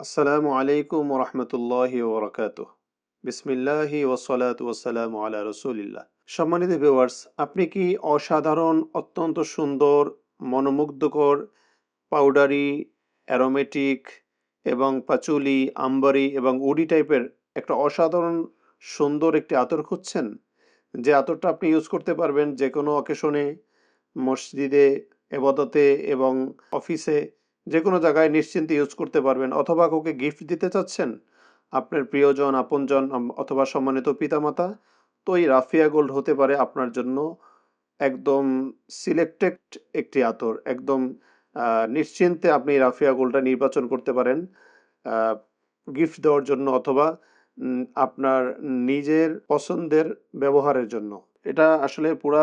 আসসালামু আলাইকুম রহমতুল্লাহি ওবরাকাত বিসমিল্লাহি ওসলাত ওসালাম আলা রসুলিল্লাহ। সম্মানিত ভিউয়ার্স, আপনি কি অসাধারণ, অত্যন্ত সুন্দর, মনোমুগ্ধকর, পাউডারি, অ্যারোমেটিক এবং পাচুলি আম্বারি এবং উডি টাইপের একটা অসাধারণ, সুন্দর একটি আতর খুঁজছেন? যে আতরটা আপনি ইউজ করতে পারবেন যে কোনো অকেশনে, মসজিদে, এবাদতে এবং অফিসে যে কোনো জায়গায় নিশ্চিন্তে ইউজ করতে পারবেন। অথবা কাউকে গিফট দিতে চাচ্ছেন, আপনার প্রিয়জন, আপনজন অথবা সম্মানিত পিতামাতা, তো এই রাফিয়া গোল্ড হতে পারে আপনার জন্য একদম সিলেক্টেড একটি আতর। একদম নিশ্চিন্তে আপনি রাফিয়া গোল্ডটা নির্বাচন করতে পারেন গিফট দেওয়ার জন্য অথবা আপনার নিজের পছন্দের ব্যবহারের জন্য। এটা আসলে পুরা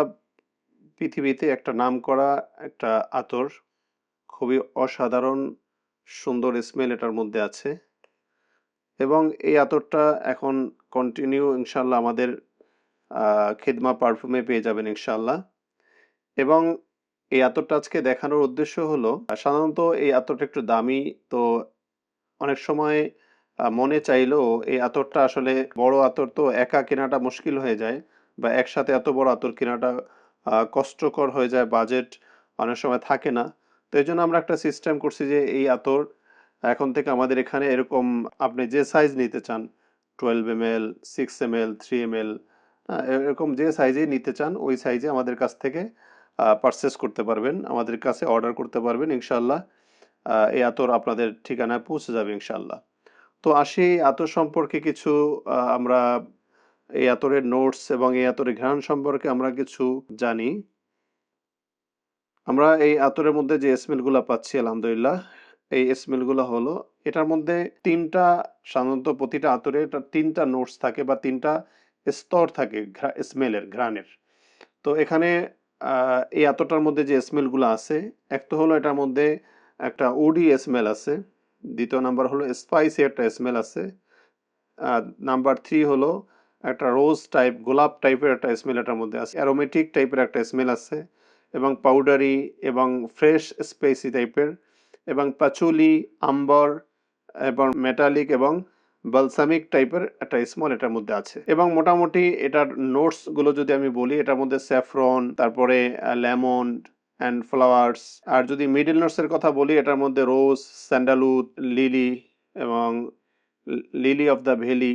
পৃথিবীতে একটা নামকরা একটা আতর। খুবই অসাধারণ, সুন্দর স্মেল এটার মধ্যে আছে। এবং এই আতরটা এখন কন্টিনিউ ইনশাল্লাহ আমাদের খিদমা পারফিউমে পেয়ে যাবেন ইনশাল্লাহ এবং এই আতরটা আজকে দেখানোর উদ্দেশ্য হলো, সাধারণত এই আতরটা একটু দামি, তো অনেক সময় মনে চাইলেও এই আতরটা আসলে বড় আতর তো একা কেনাটা মুশকিল হয়ে যায় বা একসাথে এত বড় আতর কেনাটা কষ্টকর হয়ে যায়, বাজেট অনেক সময় থাকে না। তো এই জন্য আমরা একটা সিস্টেম করছি যে এই আতর এখন থেকে আমাদের এখানে এরকম আপনি যে সাইজ নিতে চান twelve M L six M L three M L এরকম যে সাইজে নিতে চান, ওই সাইজে আমাদের কাছ থেকে পারচেস করতে পারবেন। আমাদের কাছে অর্ডার করতে পারবেন ইনশাল্লাহ এই আতর আপনাদের ঠিকানায় পৌঁছে যাবে ইনশাল্লাহ তো আসি আতর সম্পর্কে কিছু আমরা এই আতরের নোটস এবং এই আতরের ঘ্রাণ সম্পর্কে আমরা কিছু জানি। আমরা এই আতরের মধ্যে যে স্মেলগুলো পাচ্ছি, আলহামদুলিল্লাহ, এই স্মেলগুলো হলো, এটার মধ্যে তিনটা সাধারণত প্রতিটা আতরে এটা তিনটা নোটস থাকে বা তিনটা স্তর থাকে স্মেলের ঘ্রাণের তো এখানে এই আতরটার মধ্যে যে স্মেলগুলো আছে এক তো হলো এটার মধ্যে একটা উডি স্মেল আছে, দ্বিতীয় নাম্বার হলো স্পাইসি একটা স্মেল আছে নাম্বার থ্রি হলো একটা রোজ টাইপ গোলাপ টাইপের একটা স্মেল এটার মধ্যে আছে অ্যারোমেটিক টাইপের একটা স্মেল আছে এবং পাউডারি এবং ফ্রেশ স্পেসি টাইপের এবং পাচুলি আম্বর এবং মেটালিক এবং বালসামিক টাইপের একটা স্মল এটার মধ্যে আছে। এবং মোটামুটি এটার নোটসগুলো যদি আমি বলি, এটার মধ্যে স্যাফরন তারপরে লেমন অ্যান্ড ফ্লাওয়ার্স আর যদি মিডল নোটসের কথা বলি, এটার মধ্যে রোজ স্যান্ডালউড লিলি এবং লিলি অফ দ্য ভ্যালি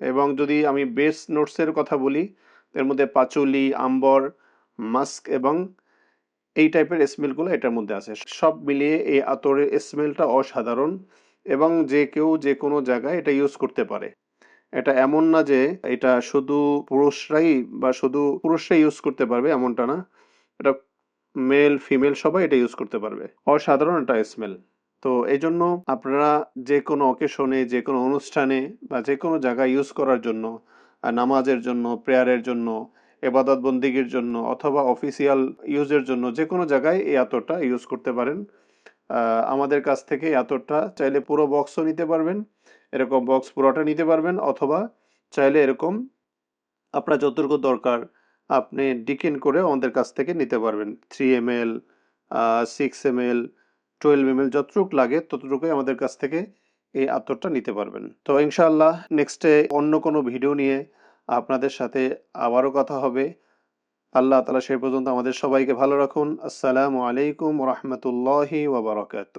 এবং যদি আমি বেস নোটসের কথা বলি, এর মধ্যে পাচুলি আম্বর মাস্ক এবং এই টাইপের স্মেলগুলো এটার মধ্যে আছে। সব মিলিয়ে এই আতরের স্মেলটা অসাধারণ এবং যে কেউ যে কোনো জায়গায় এটা ইউজ করতে পারে। এটা এমন না যে এটা শুধু পুরুষরাই বা শুধু পুরুষরাই ইউজ করতে পারবে এমনটা না। এটা মেল, ফিমেল সবাই এটা ইউজ করতে পারবে। অসাধারণ একটা স্মেল। তো এই জন্য আপনারা যে কোনো অকেশনে, যে কোনো অনুষ্ঠানে বা যে কোনো জায়গায় ইউজ করার জন্য নামাজের জন্য, প্রেয়ারের জন্য এবাদত বন্দিগির জন্য অথবা অফিসিয়াল ইউজের জন্য যে কোনো জায়গায় এই আতরটা ইউজ করতে পারেন। আমাদের কাছ থেকে এই আতরটা চাইলে পুরো বক্সও নিতে পারবেন, এরকম বক্স পুরোটা নিতে পারবেন, অথবা চাইলে এরকম আপনার যতটুকু দরকার আপনি ডিকেন করে আমাদের কাছ থেকে নিতে পারবেন। Three M L six M L twelve M L যতটুকু লাগে ততটুকুই আমাদের কাছ থেকে এই আতরটা নিতে পারবেন। তো ইনশাআল্লাহ নেক্সটে অন্য কোনো ভিডিও নিয়ে আপনাদের সাথে আবারও কথা হবে। আল্লাহ তালা সেই পর্যন্ত আমাদের সবাইকে ভালো রাখুন। আসসালামু আলাইকুম রহমতুল্লাহি ওবরাকাতু